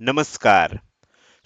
नमस्कार.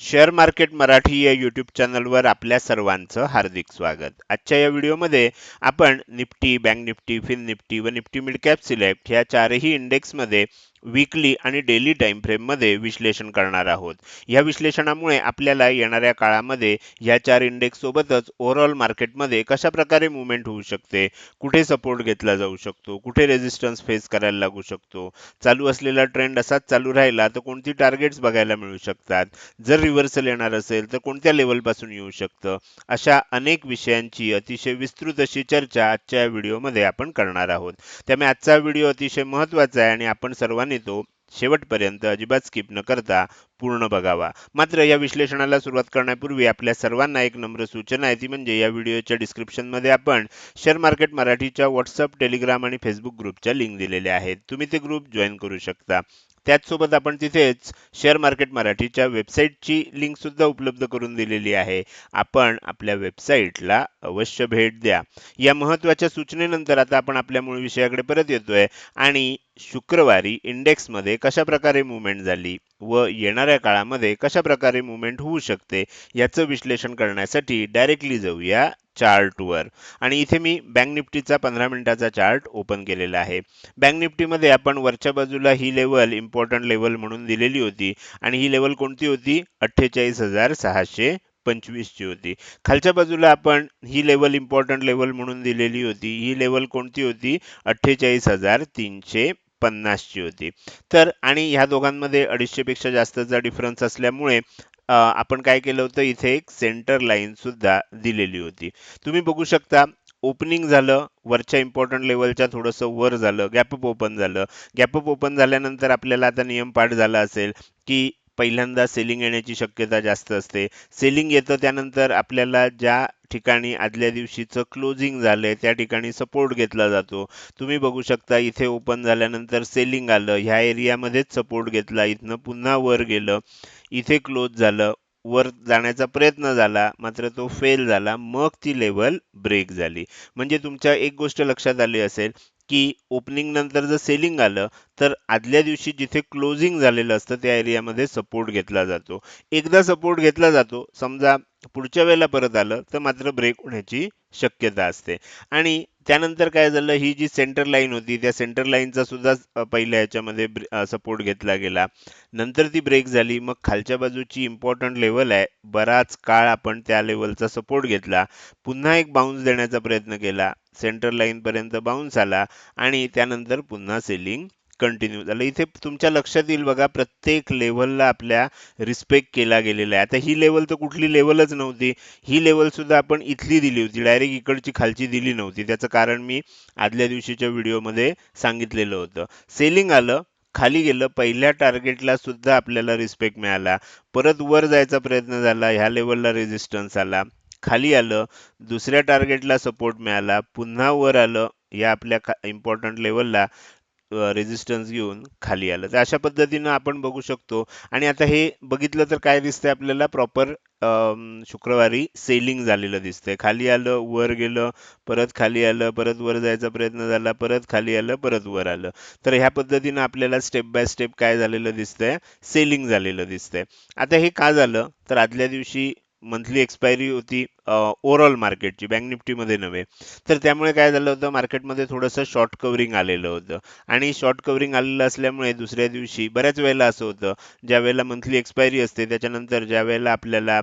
Share market Marathi या YouTube चॅनलवर आपल्या सर्वांचं हार्दिक स्वागत. आजच्या या व्हिडिओमध्ये आपण Nifty bank Nifty fin Nifty व निफ्टी मिडकॅप सिलेक्ट ह्या चारही इंडेक्समध्ये वीकली आणि डेली टाइम फ्रेममध्ये विश्लेषण करणार आहोत. या विश्लेषणामुळे आपल्याला येणाऱ्या काळामध्ये या चार इंडेक्स सोबतच ओव्हरऑल मार्केटमध्ये कशा प्रकारे मुवमेंट होऊ शकते? कुठे सपोर्ट घेतला जाऊ शकतो? कुठे रेजिस्टन्स फेस करायला लागू शकतो? चालू असलेला ट्रेंड असाच चालू राहिला तर कोणती टार्गेट्स बघायला मिळू शकतात? जर रिव्हर्सल येणार असेल तर कोणत्या लेवलपासून येऊ शकतं? अशा अनेक विषयांची अतिशय विस्तृत अशी चर्चा आजच्या व्हिडिओमध्ये आपण करणार आहोत. त्यामुळे आजचा व्हिडिओ अतिशय महत्त्वाचा आहे आणि आपण सर्वांनी तो शेवटपर्यंत अजिबात स्किप न करता पूर्ण बघावा. मात्र या विश्लेषणाला सुरुवात करण्यापूर्वी आपल्या सर्वांना एक नम्र सूचना आहे. ती म्हणजे या व्हिडिओच्या डिस्क्रिप्शनमध्ये आपण शेअर मार्केट मराठीच्या व्हॉट्सअप टेलिग्राम आणि फेसबुक ग्रुपच्या लिंक दिलेल्या आहेत. तुम्ही ते ग्रुप जॉईन करू शकता. त्याचसोबत आपण तिथेच शेअर मार्केट मराठीच्या वेबसाईटची लिंक सुद्धा उपलब्ध करून दिलेली आहे. आपण आपल्या वेबसाईटला अवश्य भेट द्या. या महत्त्वाच्या सूचनेनंतर आता आपण आपल्या मूळ विषयाकडे परत येतोय. आणि शुक्रवारी इंडेक्समध्ये कशा प्रकारे मुवमेंट झाली? व येणाऱ्या काळामध्ये कशा प्रकारे मुवमेंट होऊ शकते याचं विश्लेषण करण्यासाठी डायरेक्टली जाऊया चार्टवर आणि इथे मी बँक निफ्टीचा पंधरा मिनिटाचा चार्ट ओपन केलेला आहे. बँक निफ्टीमध्ये आपण वरच्या बाजूला ही लेवल इम्पॉर्टंट लेवल म्हणून दिलेली होती आणि ही लेवल कोणती होती? अठ्ठेचाळीस हजार सहाशे पंचवीसची होती. खालच्या बाजूला आपण ही लेवल इम्पॉर्टंट लेवल म्हणून दिलेली होती. ही लेवल कोणती होती? अठ्ठेचाळीस हजार तीनशे पन्नासची होती. तर आणि ह्या दोघांमध्ये अडीचशेपेक्षा जास्तचा डिफरन्स असल्यामुळे आपण काय केलं होतं? इथे एक सेंटर लाईनसुद्धा दिलेली होती. तुम्ही बघू शकता ओपनिंग झालं वरच्या इम्पॉर्टंट लेवलच्या थोडंसं वर झालं गॅपअप ओपन झालं. गॅपअप ओपन झाल्यानंतर आपल्याला आता नियम पाठ झाला असेल की पहिल्यांदा सेलिंग येण्याची शक्यता जास्त असते. सेलिंग येतं त्यानंतर आपल्याला ज्या ठिकाणी आदल्या दिवशीचं क्लोजिंग झालंय त्या ठिकाणी सपोर्ट घेतला जातो. तुम्ही बघू शकता इथे ओपन झाल्यानंतर सेलिंग आलं ह्या एरियामध्येच सपोर्ट घेतला इथनं पुन्हा वर गेलं. इथे क्लोज झालं वर जाण्याचा प्रयत्न झाला मात्र तो फेल झाला मग ती लेवल ब्रेक झाली. म्हणजे तुमच्या एक गोष्ट लक्षात आली असेल की ओपनिंग नंतर जर सेलिंग आलं तर आदल्या दिवशी जिथे क्लोजिंग झालेलं असतं त्या एरियामध्ये सपोर्ट घेतला जातो. एकदा सपोर्ट घेतला जातो समजा पुढच्या वेळेला परत आलं तर मात्र ब्रेक होण्याची शक्यता असते. आणि त्यानंतर काय झालं ही जी सेंटर लाईन होती त्या सेंटर लाईनचा सुद्धा पहिल्या याच्यामध्ये सपोर्ट घेतला गेला. नंतर ती ब्रेक झाली. मग खालच्या बाजूची इम्पॉर्टंट लेवल आहे. बराच काळ आपण त्या लेवलचा सपोर्ट घेतला. पुन्हा एक बाउन्स देण्याचा प्रयत्न केला. सेंटर लाईन पर्यंत बाउन्स आला आणि त्यानंतर पुन्हा सेलिंग कंटिन्यू झालं इथे तुमच्या लक्षात येईल बघा प्रत्येक लेवलला आपल्या रिस्पेक्ट केला गेलेला आहे. आता ही लेवल तर कुठली लेवलच नव्हती. ही लेवल सुद्धा आपण इथली दिली होती. डायरेक्ट इकडची खालची दिली नव्हती. त्याचं कारण मी आदल्या दिवशीच्या व्हिडिओमध्ये सांगितलेलं होतं. सेलिंग आलं खाली गेलं पहिल्या टार्गेटला सुद्धा आपल्याला रिस्पेक्ट मिळाला. परत वर जायचा प्रयत्न झाला ह्या लेवलला रेजिस्टन्स आला. खाली आलं दुसऱ्या टार्गेटला सपोर्ट मिळाला. पुन्हा वर आलं या आपल्या इम्पॉर्टंट लेवलला रेजिस्टन्स घेऊन खाली आलं. तर अशा पद्धतीनं आपण बघू शकतो. आणि आता हे बघितलं तर काय दिसतंय आपल्याला? प्रॉपर शुक्रवारी सेलिंग झालेलं दिसतंय. खाली आलं वर गेलं परत खाली आलं परत वर जायचा प्रयत्न झाला परत खाली आलं परत वर आलं. तर ह्या पद्धतीनं आपल्याला स्टेप बाय स्टेप काय झालेलं दिसतंय? सेलिंग झालेलं दिसतंय. आता हे का झालं? तर आदल्या दिवशी मंथली एक्सपायरी होती ओव्हरऑल मार्केटची बँक निफ्टीमध्ये नव्हे. तर त्यामुळे काय झालं होतं मार्केटमध्ये थोडंसं शॉर्ट कवरिंग आलेलं होतं. आणि शॉर्ट कव्हरिंग आलेलं असल्यामुळे दुसऱ्या दिवशी बऱ्याच वेळेला असं होतं ज्या वेळेला मंथली एक्सपायरी असते त्याच्यानंतर ज्या वेळेला आपल्याला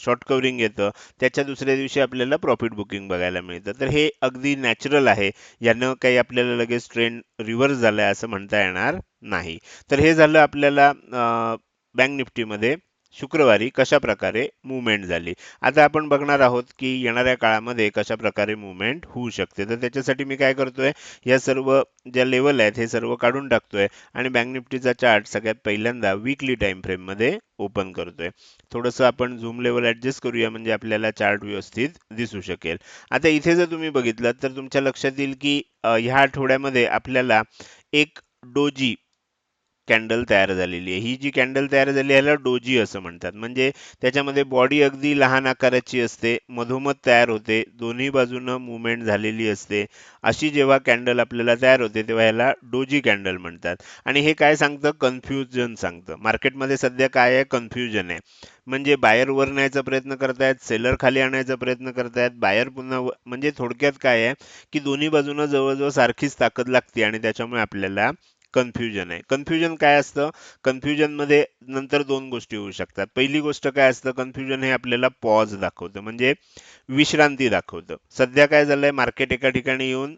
शॉर्ट कव्हरिंग येतं त्याच्या दुसऱ्या दिवशी आपल्याला प्रॉफिट बुकिंग बघायला मिळतं. तर हे अगदी नॅचरल आहे. यानं काही आपल्याला लगेच ट्रेंड रिव्हर्स झालाय असं म्हणता येणार नाही. तर हे झालं आपल्याला बँक निफ्टीमध्ये शुक्रवारी कशा प्रकारे मुवमेंट झाली. आता आपण बघणार आहोत की येणाऱ्या काळामध्ये कशा प्रकारे मुवमेंट होऊ शकते. तर त्याच्यासाठी मी काय करतोय या सर्व ज्या लेवल आहेत हे सर्व काढून टाकतोय आणि बँक निफ्टीचा चार्ट सगळ्यात पहिल्यांदा वीकली टाइम फ्रेममध्ये ओपन करतोय. थोडंसं आपण झूम लेवल ॲडजस्ट करूया म्हणजे आपल्याला चार्ट व्यवस्थित दिसू शकेल. आता इथे जर तुम्ही बघितलं तर तुमच्या लक्षात येईल की ह्या आठवड्यामध्ये आपल्याला एक डोजी कॅन्डल तयार झालेली आहे. ही जी कॅन्डल तयार झाली आहे, ह्याला डोजी असं म्हणतात. म्हणजे त्याच्यामध्ये बॉडी अगदी लहान आकाराची असते मधोमध तयार होते दोन्ही बाजूनं मुवमेंट झालेली असते. अशी जेव्हा कॅन्डल आपल्याला तयार होते तेव्हा ह्याला डोजी कॅन्डल म्हणतात. आणि हे काय सांगतं? कन्फ्युजन सांगतं. मार्केटमध्ये सध्या काय आहे? कन्फ्युजन आहे. म्हणजे बायर वर न्यायचा प्रयत्न करतायत सेलर खाली आणायचा प्रयत्न करतायत बायर पुन्हा म्हणजे थोडक्यात काय आहे? की दोन्ही बाजूनं जवळजवळ सारखीच ताकद लागते आणि त्याच्यामुळे आपल्याला कन्फ्युजन आहे. कन्फ्युजन काय असतं? कन्फ्युजनमध्ये नंतर दोन गोष्टी होऊ शकतात. पहिली गोष्ट काय असतं? कन्फ्युजन हे आपल्याला पॉज दाखवतं. म्हणजे विश्रांती दाखवतं. सध्या काय झालंय? मार्केट एका ठिकाणी येऊन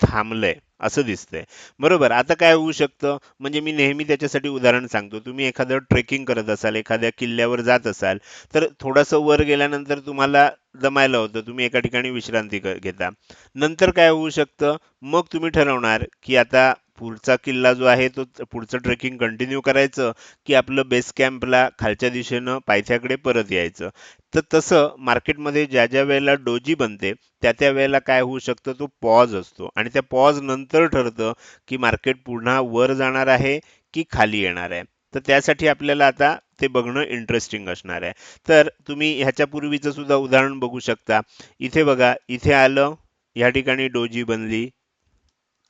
थांबलंय. असं दिसतंय. बरोबर? आता काय होऊ शकतं? म्हणजे मी नेहमी त्याच्यासाठी उदाहरण सांगतो. तुम्ही एखादं ट्रेकिंग करत असाल एखाद्या किल्ल्यावर जात असाल तर थोडंसं वर गेल्यानंतर तुम्हाला जमायला होतं. तुम्ही एका ठिकाणी विश्रांती घेता. नंतर काय होऊ शकतं? मग तुम्ही ठरवणार की आता पुढचा किल्ला जो आहे तो पुढचं ट्रेकिंग कंटिन्यू करायचं की आपलं बेस कॅम्पला खालच्या दिशेनं पायथ्याकडे परत यायचं. तर तसं मार्केटमध्ये ज्या ज्या वेळेला डोजी बनते त्या त्या वेळेला काय होऊ शकतं तो पॉज असतो. आणि त्या पॉज नंतर ठरतं की मार्केट पुन्हा वर जाणार आहे की खाली येणार आहे. तर त्यासाठी आपल्याला आता ते बघणं इंटरेस्टिंग असणार आहे. तर तुम्ही ह्याच्यापूर्वीचं सुद्धा उदाहरण बघू शकता. इथे बघा इथे आलं या ठिकाणी डोजी बनली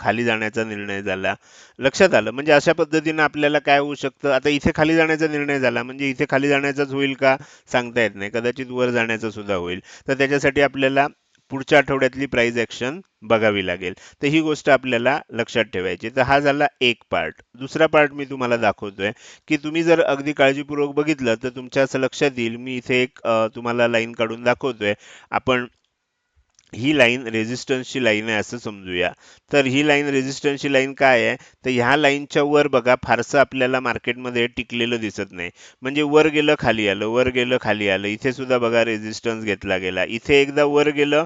खाली जाण्याचा निर्णय झाला. लक्षात आलं. म्हणजे अशा पद्धतीनं आपल्याला काय होऊ शकतं? आता इथे खाली जाण्याचा निर्णय झाला. म्हणजे इथे खाली जाण्याचाच होईल का? सांगता येत नाही. कदाचित वर जाण्याचा सुद्धा होईल. तर त्याच्यासाठी आपल्याला पुढच्या आठवड्यातली प्राईज ॲक्शन बघावी लागेल. तर ही गोष्ट आपल्याला लक्षात ठेवायची. तर हा झाला एक पार्ट दुसरा पार्ट मी तुम्हाला दाखवतोय की तुम्ही जर अगदी काळजीपूर्वक बघितलं तर तुमच्या असं लक्षात येईल. मी इथे एक तुम्हाला लाईन काढून दाखवतोय. आपण ही लाईन रेझिस्टन्सची लाईन आहे असं समजूया. तर ही लाईन रेझिस्टन्सची लाईन काय आहे? तर ह्या लाईनच्या वर बघा फारसं आपल्याला मार्केटमध्ये टिकलेलं दिसत नाही. म्हणजे वर गेलं खाली आलं वर गेलं खाली आलं. इथे सुद्धा बघा रेझिस्टन्स घेतला गेला. इथे एकदा वर गेलं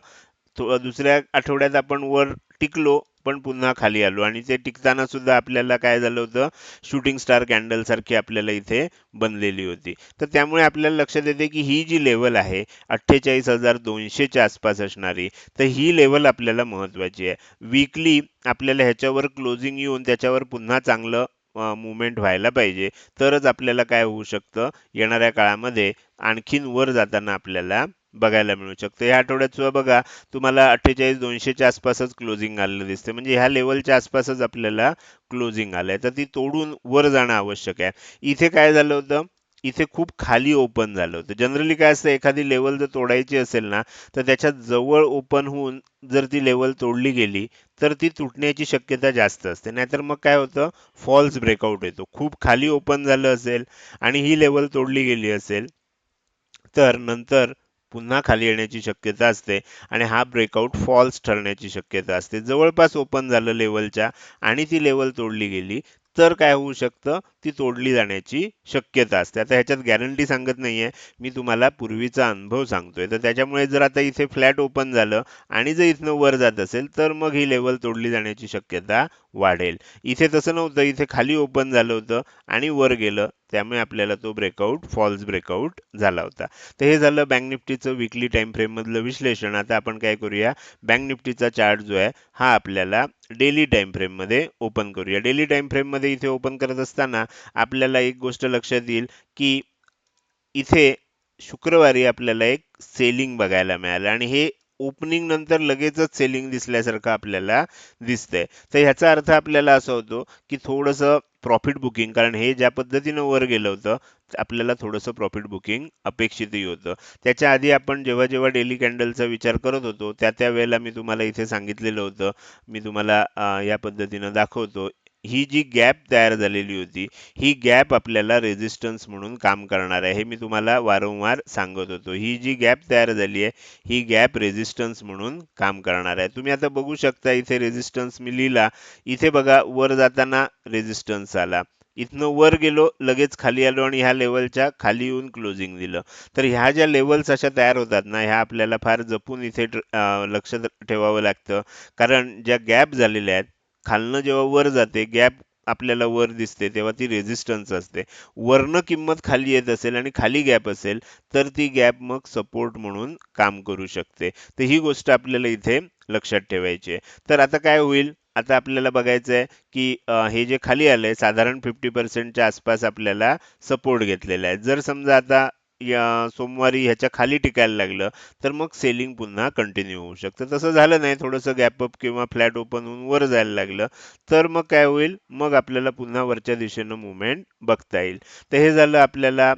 दुसऱ्या आठवड्यात आपण वर टिकलो पण पुन्हा खाली आलो. आणि ते टिकताना सुद्धा आपल्याला काय झालं होतं? शूटिंग स्टार कॅन्डल सारखी आपल्याला इथे बनलेली होती. तर त्यामुळे आपल्याला लक्षात येते की ही जी लेवल आहे अठ्ठेचाळीस हजार दोनशेच्या आसपास असणारी तर ही लेवल आपल्याला महत्वाची आहे. वीकली आपल्याला ह्याच्यावर क्लोजिंग येऊन त्याच्यावर पुन्हा चांगलं मुवमेंट व्हायला पाहिजे. तरच आपल्याला काय होऊ शकतं? येणाऱ्या काळामध्ये आणखीन वर जाताना आपल्याला बघायला मिळू शकतं. या आठवड्यात सुद्धा बघा तुम्हाला अठ्ठेचाळीस दोनशेच्या आसपासच क्लोजिंग आलेलं दिसते म्हणजे ह्या लेवलच्या आसपासच आपल्याला क्लोजिंग आलंय. तर ती तोडून वर जाणं आवश्यक आहे. इथे काय झालं होतं? इथे खूप खाली ओपन झालं होतं. जनरली काय असतं एखादी लेवल जर तोडायची असेल ना तर त्याच्याजवळ ओपन होऊन जर ती लेवल तोडली गेली तर ती तुटण्याची शक्यता जास्त असते. नाहीतर मग काय होतं? फॉल्स ब्रेकआउट येतो. खूप खाली ओपन झालं असेल आणि ही लेवल तोडली गेली असेल तर नंतर पुन्हा खाली येण्याची शक्यता असते आणि हा ब्रेकआउट फॉल्स ठरण्याची शक्यता असते. जवळपास ओपन झालं लेवलच्या आणि ती लेवल तोडली गेली तर काय होऊ शकतं? ती तोडली जाण्याची शक्यता असते. आता ह्याच्यात गॅरंटी सांगत नाही आहे मी तुम्हाला पूर्वीचा अनुभव सांगतोय. तर त्याच्यामुळे जर आता इथे फ्लॅट ओपन झालं आणि जर इथनं वर जात असेल तर मग ही लेवल तोडली जाण्याची शक्यता वाढेल. इथे तसं नव्हतं. इथे खाली ओपन झालं होतं आणि वर गेलं. त्यामुळे आपल्याला तो ब्रेकआउट फॉल्स ब्रेकआउट झाला होता. तर हे झालं बँक निफ्टीचं विकली टाइम फ्रेममधलं विश्लेषण. आता आपण काय करूया? बँक निफ्टीचा चार्ट जो आहे हा आपल्याला डेली टाइम फ्रेममध्ये ओपन करूया. डेली टाइम फ्रेममध्ये इथे ओपन करत असताना आपल्याला एक गोष्ट लक्षात येईल की इथे शुक्रवारी आपल्याला एक सेलिंग बघायला मिळालं आणि हे ओपनिंग नंतर लगेचच सेलिंग दिसल्यासारखं आपल्याला दिसतंय. तर ह्याचा अर्थ आपल्याला असा होतो की थोडंसं प्रॉफिट बुकिंग कारण हे ज्या पद्धतीनं वर गेलं होतं आपल्याला थोडंसं प्रॉफिट बुकिंग अपेक्षितही होतं. त्याच्या आधी आपण जेव्हा जेव्हा डेली कॅन्डलचा विचार करत होतो त्या त्या वेळेला मी तुम्हाला इथे सांगितलेलं होतं. मी तुम्हाला या पद्धतीनं दाखवतो. ही जी गॅप तयार झालेली होती ही गॅप आपल्याला रेझिस्टन्स म्हणून काम करणार आहे. हे मी तुम्हाला वारंवार सांगत होतो. ही जी गॅप तयार झाली आहे ही गॅप रेझिस्टन्स म्हणून काम करणार आहे. तुम्ही आता बघू शकता इथे रेझिस्टन्स मी लिहिला. इथे बघा वर जाताना रेझिस्टन्स आला. इथनं वर गेलो लगेच खाली आलो आणि ह्या लेवलच्या खाली येऊन क्लोजिंग दिलं. तर ह्या ज्या लेवल्स अशा तयार होतात ना ह्या आपल्याला फार जपून इथे लक्ष ठेवावं लागतं. कारण ज्या गॅप झालेल्या आहेत खालनं जेव्हा वर जाते गॅप आपल्याला वर दिसते तेव्हा ती रेझिस्टन्स असते. वरनं किंमत खाली येत असेल आणि खाली गॅप असेल तर ती गॅप मग सपोर्ट म्हणून काम करू शकते. तर ही गोष्ट आपल्याला इथे लक्षात ठेवायची आहे. तर आता काय होईल? आता आपल्याला बघायचं आहे की हे जे खाली आलं आहे साधारण फिफ्टी पर्सेंटच्या आसपास आपल्याला सपोर्ट घेतलेला आहे. जर समजा आता या सोमवारी ह्याच्या खाली टिकायला लागलं तर मग सेलिंग पुन्हा कंटिन्यू होऊ शकतं. तसं झालं नाही थोडंसं गॅप अप किंवा फ्लॅट ओपन होऊन वर जायला लागलं तर मग काय होईल? मग आपल्याला पुन्हा वरच्या दिशेनं मुवमेंट बघता येईल. तर हे झालं आपल्याला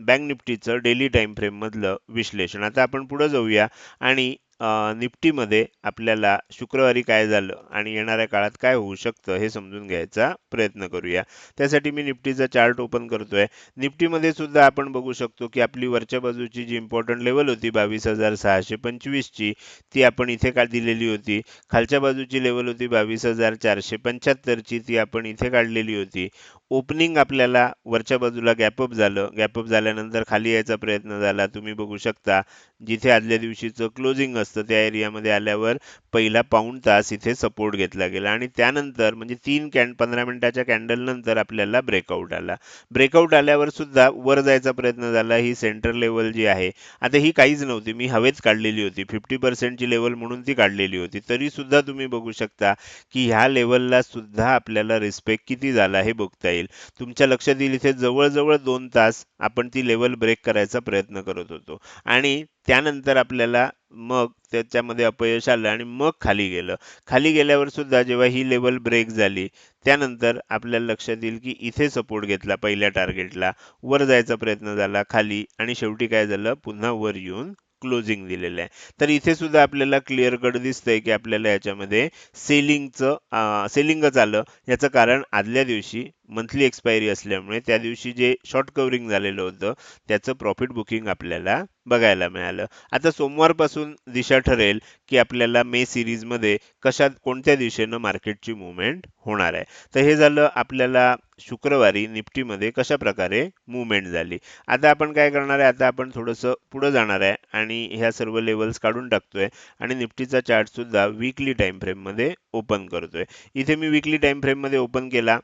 बँक निफ्टीचं डेली टाईम फ्रेम मधलं विश्लेषण. आता आपण पुढे जाऊया आणि निफ्टीमध्ये आपल्याला शुक्रवारी काय झालं आणि येणाऱ्या काळात काय होऊ शकतं हे समजून घ्यायचा प्रयत्न करूया. त्यासाठी मी निफ्टीचा चार्ट ओपन करतोय. निफ्टीमध्ये सुद्धा आपण बघू शकतो की आपली वरच्या बाजूची जी इम्पॉर्टंट लेवल होती बावीस हजार सहाशे पंचवीसची ती आपण इथे का दिलेली होती? खालच्या बाजूची लेवल होती बावीस हजार चारशे पंच्याहत्तरची ती आपण इथे काढलेली होती. ओपनिंग आपल्याला वरच्या बाजूला गॅपअप झालं. गॅपअप झाल्यानंतर खाली यायचा प्रयत्न झाला. तुम्ही बघू शकता जिथे आदल्या दिवशीचं क्लोजिंग असतं त्या एरियामध्ये आल्यावर पहिला पाऊण तास इथे सपोर्ट घेतला गेला. आणि त्यानंतर म्हणजे तीन कॅन पंधरा मिनिटाच्या कॅन्डल नंतर आपल्याला ब्रेकआउट आला. ब्रेकआउट आल्यावर सुद्धा वर जायचा प्रयत्न झाला. ही सेंटर लेवल जी आहे आता ही काहीच नव्हती. मी हवेत काढलेली होती. फिफ्टी पर्सेंटची लेवल म्हणून ती काढलेली होती. तरी सुद्धा तुम्ही बघू शकता की ह्या लेवलला सुद्धा आपल्याला रिस्पेक्ट किती झाला हे बघता येईल. तुमच्या लक्षात येईल इथे जवळजवळ दोन तास आपण ती लेवल ब्रेक करायचा प्रयत्न करत होतो. आणि त्यानंतर आपल्याला मग त्याच्यामध्ये अपयश आलं आणि मग खाली गेलं. खाली गेल्यावर सुद्धा जेव्हा ही लेवल ब्रेक झाली त्यानंतर आपल्याला लक्षात येईल की इथे सपोर्ट घेतला पहिल्या टार्गेटला वर जायचा प्रयत्न झाला खाली आणि शेवटी काय झालं? पुन्हा वर येऊन क्लोजिंग दिलेलं आहे. तर इथे सुद्धा आपल्याला क्लिअर कट दिसतंय की आपल्याला याच्यामध्ये सेलिंगचं सेलिंगच आलं. याचं कारण आदल्या दिवशी मंथली एक्सपायरी असल्यामुळे त्या दिवशी जे शॉर्ट कव्हरिंग झालेलं होतं त्याचं प्रॉफिट बुकिंग आपल्याला बघायला मिळालं. आता सोमवारपासून दिशा ठरेल की आपल्याला मे सिरीजमध्ये कशा कोणत्या दिशेनं मार्केटची मुवमेंट होणार आहे. तर हे झालं आपल्याला शुक्रवारी निफ्टीमध्ये कशा प्रकारे मुवमेंट झाली. आता आपण काय करणार आहे आता आपण थोडंसं पुढं जाणार आहे आणि ह्या सर्व लेवल्स काढून टाकतोय आणि निफ्टीचा चार्ट सुद्धा वीकली टाइम फ्रेममध्ये ओपन करतोय. इथे मी वीकली टाइम फ्रेममध्ये ओपन केला.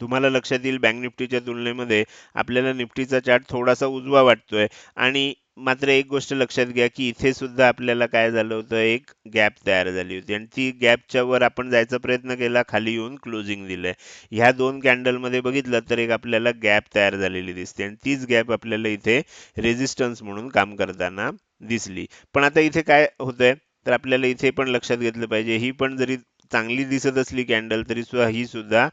तुम्हाला लक्षात येईल बँक निफ्टीच्या तुलनेमध्ये आपल्याला निफ्टीचा चार्ट थोडासा उजवा वाटतोय. आणि मात्र एक गोष्ट लक्षात घ्या की इथे सुद्धा आपल्याला काय झालं होतं? एक गॅप तयार झाली होती. आणि ती गॅपच्या वर आपण जायचा प्रयत्न केला खाली येऊन क्लोजिंग दिलंय. ह्या दोन कॅन्डलमध्ये बघितलं तर एक आपल्याला गॅप तयार झालेली दिसते. आणि तीच गॅप आपल्याला इथे रेजिस्टन्स म्हणून काम करताना दिसली. पण आता इथे काय होतंय? तर आपल्याला इथे पण लक्षात घेतलं पाहिजे. ही पण जरी चांगली दिसत असली कॅन्डल तरी सुद्धा ही सुद्धा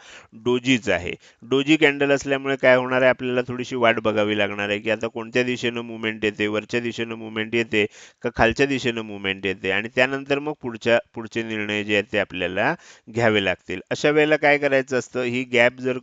डोजीच आहे. डोजी कॅन्डल असल्यामुळे काय होणार आहे? आपल्याला थोडीशी वाट बघावी लागणार आहे की आता कोणत्या दिशेनं मुवमेंट येते? वरच्या दिशेनं मुवमेंट येते का खालच्या दिशेनं मुवमेंट येते? आणि त्यानंतर मग पुढच्या पुढचे निर्णय जे आहेत ते आपल्याला घ्यावे लागतील. अशा वेळेला काय करायचं असतं? ही गॅप जर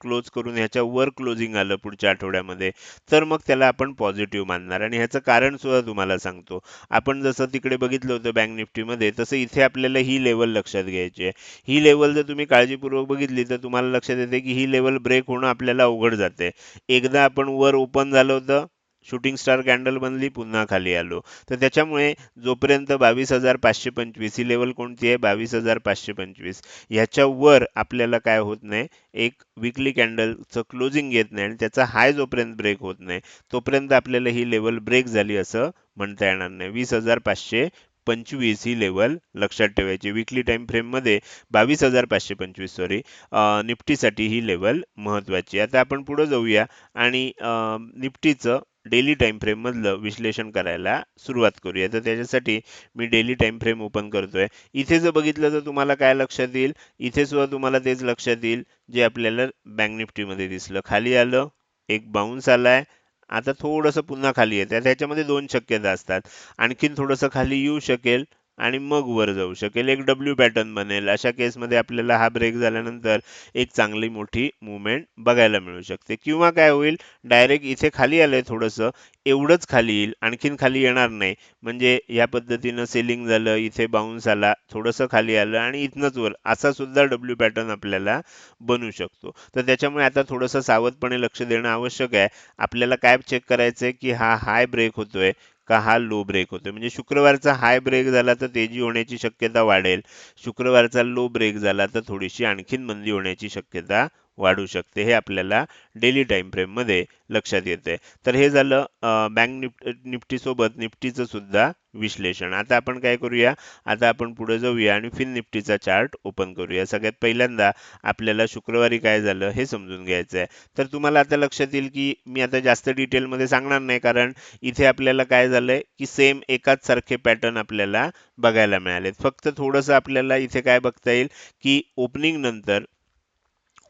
क्लोज करून ह्याच्या वर क्लोजिंग आलं पुढच्या आठवड्यामध्ये तर मग त्याला आपण पॉझिटिव्ह मानणार. आणि ह्याचं कारण सुद्धा तुम्हाला सांगतो. आपण जसं तिकडे बघितलं होतं बँक निफ्टीमध्ये तसं इथे आपल्याला ही लेवल लक्षात घ्यायची आहे. ही लेवल जर तुम्ही काळजीपूर्वक बघितली तर तुम्हाला लक्षात येते की ही लेवल ब्रेक होणं आपल्याला अवघड जाते. एकदा आपण वर ओपन झालं होतं शूटिंग स्टार कॅन्डल बनली पुन्हा खाली आलो. तर त्याच्यामुळे जोपर्यंत बावीस हजार पाचशे पंचवीस ही लेवल कोणती आहे? बावीस हजार पाचशे पंचवीस. ह्याच्यावर आपल्याला काय होत नाही? एक विकली कॅन्डलचं क्लोजिंग येत नाही आणि त्याचा हाय जोपर्यंत ब्रेक होत नाही तोपर्यंत आपल्याला ही लेवल ब्रेक झाली असं म्हणता येणार नाही. वीस हजार पाचशे पंचवीस ही लेवल लक्षात ठेवायची. विकली टाइम फ्रेममध्ये बावीस हजार पाचशे पंचवीस सॉरी निफ्टीसाठी ही लेवल महत्त्वाची आता आपण पुढे जाऊया आणि निफ्टीचं डेली टाइम फ्रेममधलं विश्लेषण करायला सुरुवात करूया. तर त्याच्यासाठी मी डेली टाइम फ्रेम ओपन करतोय. इथे जर बघितलं तर तुम्हाला काय लक्षात येईल? इथे सुद्धा तुम्हाला तेच लक्षात येईल जे आपल्याला बँक निफ्टीमध्ये दिसलं. खाली आलं एक बाउन्स आलाय आता थोडंसं पुन्हा खाली येते. त्याच्यामध्ये दोन शक्यता असतात. आणखीन थोडंसं खाली येऊ शकेल आणि मग वर जाऊ शकेल. एक डब्ल्यू पॅटर्न बनेल. अशा केसमध्ये आपल्याला हा ब्रेक झाल्यानंतर एक चांगली मोठी मुवमेंट बघायला मिळू शकते. किंवा काय होईल? डायरेक्ट इथे खाली आलंय थोडंसं. एवढंच खाली येईल आणखीन खाली येणार नाही. म्हणजे या पद्धतीनं सेलिंग झालं इथे बाउन्स आला थोडंसं खाली आलं आणि इथनंच वर असा सुद्धा डब्ल्यू पॅटर्न आपल्याला बनू शकतो. तर त्याच्यामुळे आता थोडंसं सावधपणे लक्ष देणं आवश्यक आहे. आपल्याला काय चेक करायचंय की हा हाय ब्रेक होतोय का हा लो ब्रेक होतोय? म्हणजे शुक्रवारचा हाय ब्रेक झाला तर तेजी होण्याची शक्यता वाढेल. शुक्रवारचा लो ब्रेक झाला तर थोडीशी आणखीन मंदी होण्याची शक्यता वाढू शकते हे आपल्याला डेली टाइम फ्रेममध्ये लक्षात येते तर हे झालं बँक निफ्टी सोबत निफ्टीचं सुद्धा विश्लेषण. आता आपण काय करूया? आता आपण पुढे जाऊया आणि फिन निफ्टीचा चार्ट ओपन करूया. सगळ्यात पहिल्यांदा आपल्याला शुक्रवारी काय झालं हे समजून घ्यायचं आहे तर तुम्हाला आता लक्षात येईल की मी आता जास्त डिटेलमध्ये सांगणार नाही कारण इथे आपल्याला काय झालंय की सेम एकाच सारखे पॅटर्न आपल्याला बघायला मिळालेत. फक्त थोडंसं आपल्याला इथे काय बघता येईल की ओपनिंग नंतर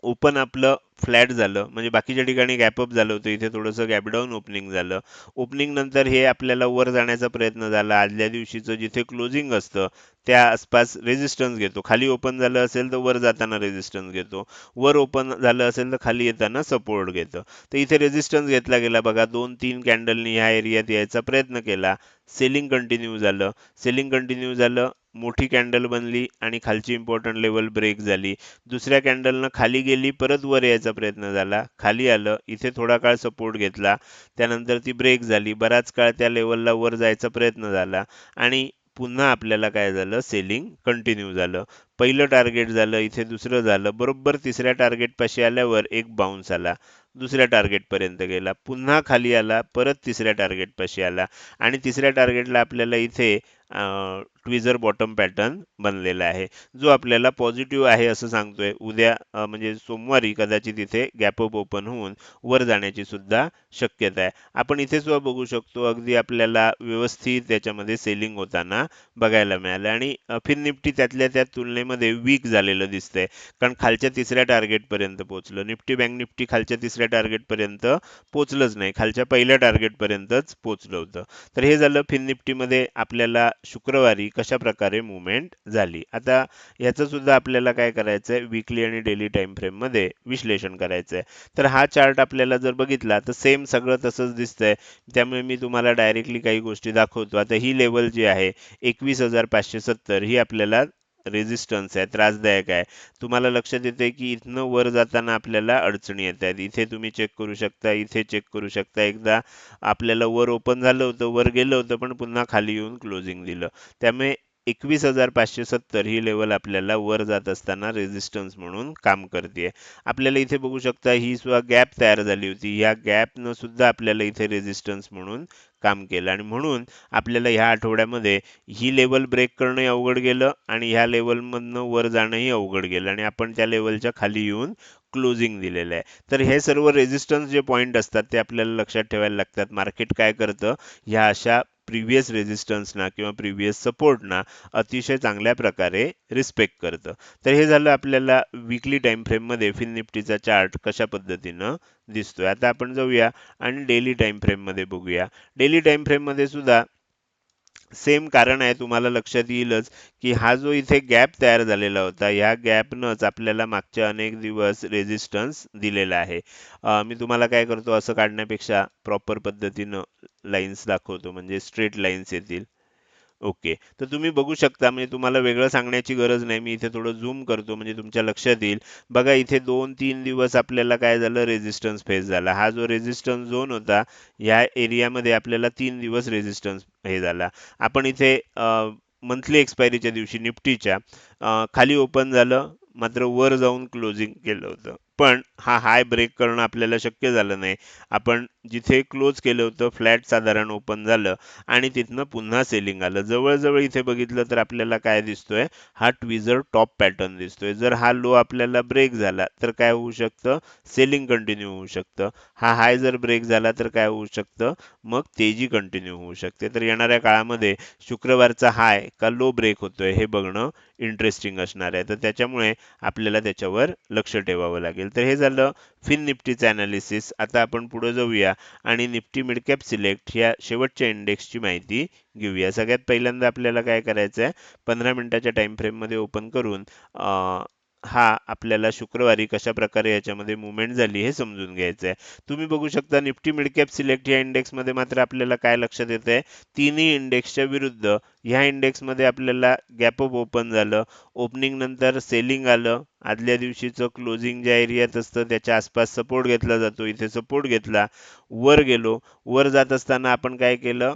ओपन आपलं फ्लॅट झालं म्हणजे बाकीच्या ठिकाणी गॅपअप झालं होतं इथे थोडंसं गॅपडाऊन ओपनिंग झालं. ओपनिंग नंतर हे आपल्याला वर जाण्याचा प्रयत्न झाला. आदल्या दिवशीचं जिथे क्लोजिंग असतं त्या आसपास रेजिस्टन्स घेतो. खाली ओपन झालं असेल तर वर जाताना रेजिस्टन्स घेतो. वर ओपन झालं असेल तर खाली येताना सपोर्ट घेतं. तर इथे रेजिस्टन्स घेतला गेला. बघा दोन तीन कॅन्डलनी ह्या एरियात यायचा प्रयत्न केला. सेलिंग कंटिन्यू झालं. सेलिंग कंटिन्यू झालं. मोठी कॅन्डल बनली आणि खालची इम्पॉर्टंट लेवल ब्रेक झाली. दुसऱ्या कॅन्डलनं खाली गेली परत वर यायचा प्रयत्न झाला. खाली आलं इथे थोडा काळ सपोर्ट घेतला. त्यानंतर ती ब्रेक झाली. बराच काळ त्या लेवलला वर जायचा प्रयत्न झाला. आणि पुन्हा आपल्याला काय झालं? सेलिंग कंटिन्यू झालं. पहिलं टार्गेट झालं इथे दुसरं झालं. बरोबर तिसऱ्या टार्गेट पाशी आल्यावर एक बाउन्स आला. दुसऱ्या टार्गेट पर्यंत गेला. पुन्हा खाली आला परत तिसऱ्या टार्गेट पाशी आला. आणि तिसऱ्या टार्गेटला आपल्याला इथे ट्विझर बॉटम पॅटर्न बनलेला आहे. जो आपल्याला पॉझिटिव्ह आहे असं सांगतोय. उद्या म्हणजे सोमवारी कदाचित इथे गॅपअप ओपन होऊन वर जाण्याची सुद्धा शक्यता आहे. आपण इथे सुद्धा बघू शकतो अगदी आपल्याला व्यवस्थित त्याच्यामध्ये सेलिंग होताना बघायला मिळालं. आणि फिन निफ्टी त्यातल्या त्या तुलनेमध्ये वीक झालेलं दिसतंय. कारण खालच्या तिसऱ्या टार्गेट पर्यंत पोहोचलं. निफ्टी बँक निफ्टी खालच्या तिसऱ्या टार्गेट पर्यंत पोहोचलंच नाही. खालच्या पहिल्या टार्गेट पर्यंतच पोहोचलं होतं. तर हे झालं फिन निफ्टीमध्ये आपल्याला शुक्रवारी कशा प्रकारे मुवमेंट झाली. आता याचं सुद्धा आपल्याला काय करायचं आहे विकली आणि डेली टाइम फ्रेममध्ये विश्लेषण करायचं आहे तर हा चार्ट आपल्याला जर बघितला तर सेम सगळं तसंच दिसतंय. त्यामुळे मी तुम्हाला डायरेक्टली काही गोष्टी दाखवतो. आता ही लेवल जी आहे एकवीस हजार पाचशे सत्तर ही आपल्याला रेजिस्टन्स आहे त्रासदायक आहे. तुम्हाला लक्षात येते की इथनं वर जाताना आपल्याला अडचणी येत आहेत. इथे तुम्ही चेक करू शकता इथे चेक करू शकता. एकदा आपल्याला वर ओपन झालं होतं वर गेलं होतं पण पुन्हा खाली येऊन क्लोजिंग दिलं. त्यामुळे एकवीस हजार पाचशे सत्तर ही लेवल आपल्याला वर जात असताना रेझिस्टन्स म्हणून काम करते आपल्याला इथे बघू शकता ही सुद्धा गॅप तयार झाली होती. ह्या गॅपनं सुद्धा आपल्याला इथे रेझिस्टन्स म्हणून काम केलं. आणि म्हणून आपल्याला ह्या आठवड्यामध्ये ही लेवल ब्रेक करणंही अवघड गेलं आणि ह्या लेवलमधनं वर जाणंही अवघड गेलं. आणि आपण त्या लेवलच्या खाली येऊन क्लोजिंग दिलेलं आहे. तर हे सर्व रेझिस्टन्स जे पॉईंट असतात ते आपल्याला लक्षात ठेवायला लागतात. मार्केट काय करतं? ह्या अशा प्रिव्हियस रेजिस्टन्सना किंवा प्रिव्हियस सपोर्टना अतिशय चांगल्या प्रकारे रिस्पेक्ट करतं. तर हे झालं आपल्याला विकली टाइम फ्रेममध्ये फिन निफ्टीचा चार्ट कशा पद्धतीनं दिसतोय. आता आपण जाऊया आणि डेली टाइम फ्रेममध्ये बघूया. डेली टाइम फ्रेममध्ये सुद्धा सेम कारण आहे तुम्हाला लक्षात येईलच की हा जो इथे गॅप तयार झालेला होता ह्या गॅपनंच आपल्याला मागच्या अनेक दिवस रेझिस्टन्स दिलेला आहे. मी तुम्हाला काय करतो असं काढण्यापेक्षा प्रॉपर पद्धतीनं लाईन्स दाखवतो म्हणजे स्ट्रेट लाईन्स येतील. ओके. तर तुम्ही बघू शकता म्हणजे तुम्हाला वेगळं सांगण्याची गरज नाही. मी इथे थोडं झूम करतो म्हणजे तुमच्या लक्षात येईल. बघा इथे दोन तीन दिवस आपल्याला काय झालं? रेजिस्टन्स फेस झाला. हा जो रेजिस्टन्स झोन होता ह्या एरियामध्ये आपल्याला तीन दिवस रेझिस्टन्स हे झाला. आपण इथे मंथली एक्सपायरीच्या दिवशी निफ्टीच्या खाली ओपन झालं मात्र वर जाऊन क्लोजिंग केलं होतं. पण हा हाय ब्रेक करणं आपल्याला शक्य झालं नाही. आपण जिथे क्लोज केलं होतं फ्लॅट साधारण ओपन झालं आणि तिथनं पुन्हा सेलिंग आलं. जवळजवळ इथे बघितलं तर आपल्याला काय दिसतोय? हा ट्विझर टॉप पॅटर्न दिसतोय. जर हा लो आपल्याला ब्रेक झाला तर काय होऊ शकतं? सेलिंग कंटिन्यू होऊ शकतं. हा हाय जर ब्रेक झाला तर काय होऊ शकतं? मग तेजी कंटिन्यू होऊ शकते. तर येणाऱ्या काळामध्ये शुक्रवारचा हाय का लो ब्रेक होतोय हे बघणं इंटरेस्टिंग असणार आहे. तर त्याच्यामुळे आपल्याला त्याच्यावर लक्ष ठेवावं लागेल. तर हे झालं फिन निफ्टीचं ॲनालिसिस आता आपण पुढे जाऊया आणि निफ्टी मिडकॅप सिलेक्ट ह्या शेवटच्या इंडेक्सची माहिती घेऊया. सगळ्यात पहिल्यांदा आपल्याला काय करायचं आहे पंधरा मिनिटाच्या टाइम फ्रेममध्ये ओपन करून हा आपल्याला शुक्रवारी कशा प्रकारे याच्यामध्ये मुवमेंट झाली हे समजून घ्यायचं आहे तुम्ही बघू शकता निफ्टी मिडकॅप सिलेक्ट या इंडेक्समध्ये मात्र आपल्याला काय लक्षात येत आहे तिन्ही इंडेक्सच्या विरुद्ध ह्या इंडेक्समध्ये आपल्याला गॅपअप ओपन झालं. ओपनिंग नंतर सेलिंग आलं. आदल्या दिवशीचं क्लोजिंग ज्या एरियात असतं त्याच्या आसपास सपोर्ट घेतला जातो. इथे सपोर्ट घेतला. वर गेलो. वर जात असताना आपण काय केलं?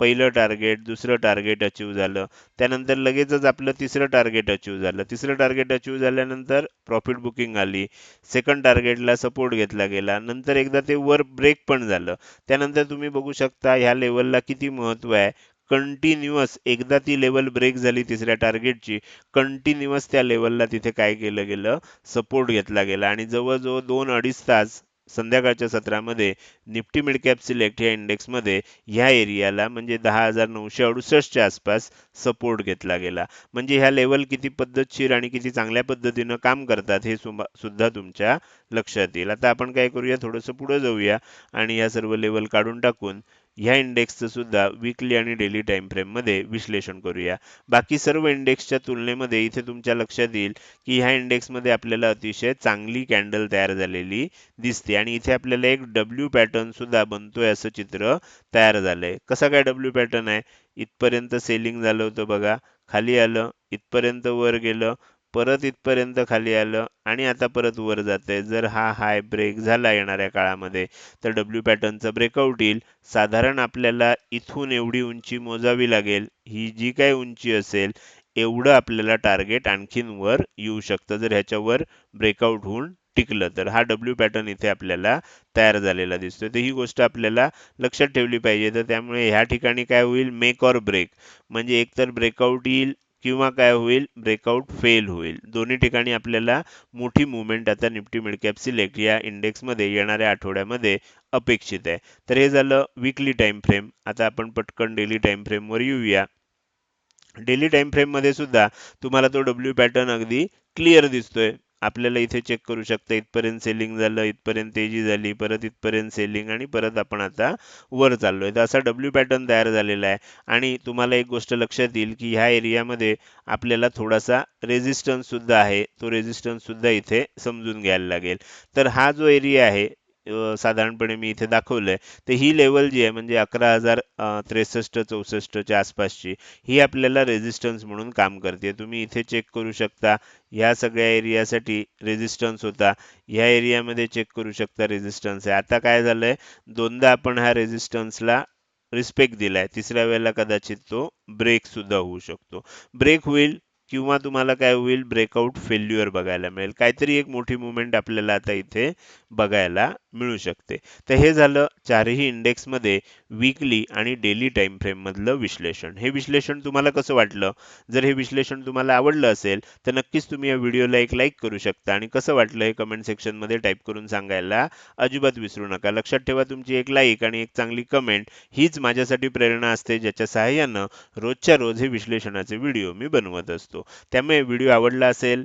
पहिलं टार्गेट दुसरं टार्गेट अचीव झालं. त्यानंतर लगेचच आपलं तिसरं टार्गेट अचीव झालं. तिसरं टार्गेट अचीव झाल्यानंतर प्रॉफिट बुकिंग आली. सेकंड टार्गेटला सपोर्ट घेतला गेला. नंतर एकदा ते वर ब्रेक पण झालं. त्यानंतर तुम्ही बघू शकता ह्या लेवलला किती महत्त्व आहे. कंटिन्युअस एकदा ती लेवल ब्रेक झाली तिसऱ्या टार्गेटची कंटिन्युअस त्या लेवलला तिथे काय केलं गेलं? सपोर्ट घेतला गेला. आणि जवळजवळ दोन अडीच तास संध्याकाळच्या सत्रामध्ये निफ्टी मिडकॅप सिलेक्ट या इंडेक्समध्ये ह्या एरियाला म्हणजे दहा हजार नऊशे अडुसष्टच्या आसपास सपोर्ट घेतला गेला. म्हणजे ह्या लेवल किती पद्धतशीर आणि किती चांगल्या पद्धतीनं काम करतात हे सुद्धा तुमच्या लक्षात येईल. आता आपण काय करूया थोडंसं पुढे जाऊया आणि ह्या सर्व लेवल काढून टाकून ह्या इंडेक्सचं सुद्धा विकली आणि डेली टाइम फ्रेममध्ये विश्लेषण करूया. बाकी सर्व इंडेक्सच्या तुलनेमध्ये इथे तुमच्या लक्षात येईल की ह्या इंडेक्समध्ये आपल्याला अतिशय चांगली कॅन्डल तयार झालेली दिसते. आणि इथे आपल्याला एक डब्ल्यू पॅटर्न सुद्धा बनतोय असं चित्र तयार झालंय. कसा काय डब्ल्यू पॅटर्न आहे? इथपर्यंत सेलिंग झालं होतं बघा. खाली आलं इथपर्यंत वर गेलं परत इथपर्यंत खाली आलं आणि आता परत वर जाते जर हा हाय ब्रेक झाला येणाऱ्या काळामध्ये तर डब्ल्यू पॅटर्नचा ब्रेकआउट येईल. साधारण आपल्याला इथून एवढी उंची मोजावी लागेल. ही जी काय उंची असेल एवढं आपल्याला टार्गेट आणखीन वर येऊ शकतं. जर ह्याच्यावर ब्रेकआउट होऊन टिकलं तर हा डब्ल्यू पॅटर्न इथे आपल्याला तयार झालेला दिसतोय. तर ही गोष्ट आपल्याला लक्षात ठेवली पाहिजे. तर त्यामुळे ह्या ठिकाणी काय होईल? मेक ऑर ब्रेक म्हणजे एकतर ब्रेकआउट येईल किंवा काय होईल? ब्रेकआउट फेल होईल. दोन्ही ठिकाणी आपल्याला मोठी मुवमेंट आता निफ्टी मिडकॅप सिलेक्ट या इंडेक्समध्ये येणाऱ्या आठवड्यामध्ये अपेक्षित आहे. तर हे झालं विकली टाइम फ्रेम आता आपण पटकन डेली टाइम फ्रेमवर येऊया. डेली टाइम फ्रेममध्ये सुद्धा तुम्हाला तो डब्ल्यू पॅटर्न अगदी क्लिअर दिसतोय. आपल्याला इथे चेक करू शकता इथपर्यंत सेलिंग झालं इथपर्यंत तेजी झाली परत इथपर्यंत सेलिंग आणि परत आपण आता वर चाललोय. तर असा डब्ल्यू पॅटर्न तयार झालेला आहे. आणि तुम्हाला एक गोष्ट लक्षात येईल की ह्या एरियामध्ये आपल्याला थोडासा रेजिस्टन्स सुद्धा आहे. तो रेजिस्टन्स सुद्धा इथे समजून घ्यायला लागेल. तर हा जो एरिया आहे साधारणपणे मी इथे दाखवलंय. तर ही लेवल जी आहे म्हणजे अकरा हजार त्रेसष्ट चौसष्टच्या आसपासची ही आपल्याला रेजिस्टन्स म्हणून काम करते. तुम्ही इथे चेक करू शकता ह्या सगळ्या एरियासाठी रेझिस्टन्स होता. ह्या एरियामध्ये चेक करू शकता रेजिस्टन्स आहे. आता काय झालंय दोनदा आपण ह्या रेझिस्टन्सला रिस्पेक्ट दिलाय. तिसऱ्या वेळेला कदाचित तो ब्रेक सुद्धा होऊ शकतो. ब्रेक होईल किंवा तुम्हाला काय होईल ब्रेकआउट फेल्युअर बघायला मिळेल. काहीतरी एक मोठी मुवमेंट आपल्याला आता इथे बघायला मिळू शकते. तर हे झालं चारही इंडेक्समध्ये वीकली आणि डेली टाईम फ्रेम मधलं विश्लेषण. हे विश्लेषण तुम्हाला कसं वाटलं? जर हे विश्लेषण तुम्हाला आवडलं असेल तर नक्कीच तुम्ही या व्हिडिओला एक लाईक करू शकता. आणि कसं वाटलं हे कमेंट सेक्शनमध्ये टाईप करून सांगायला अजिबात विसरू नका. लक्षात ठेवा तुमची एक लाईक आणि एक चांगली कमेंट हीच माझ्यासाठी प्रेरणा असते ज्याच्या सहाय्यानं रोजच्या रोज हे विश्लेषणाचे व्हिडिओ मी बनवत असतो. त्यामुळे व्हिडिओ आवडला असेल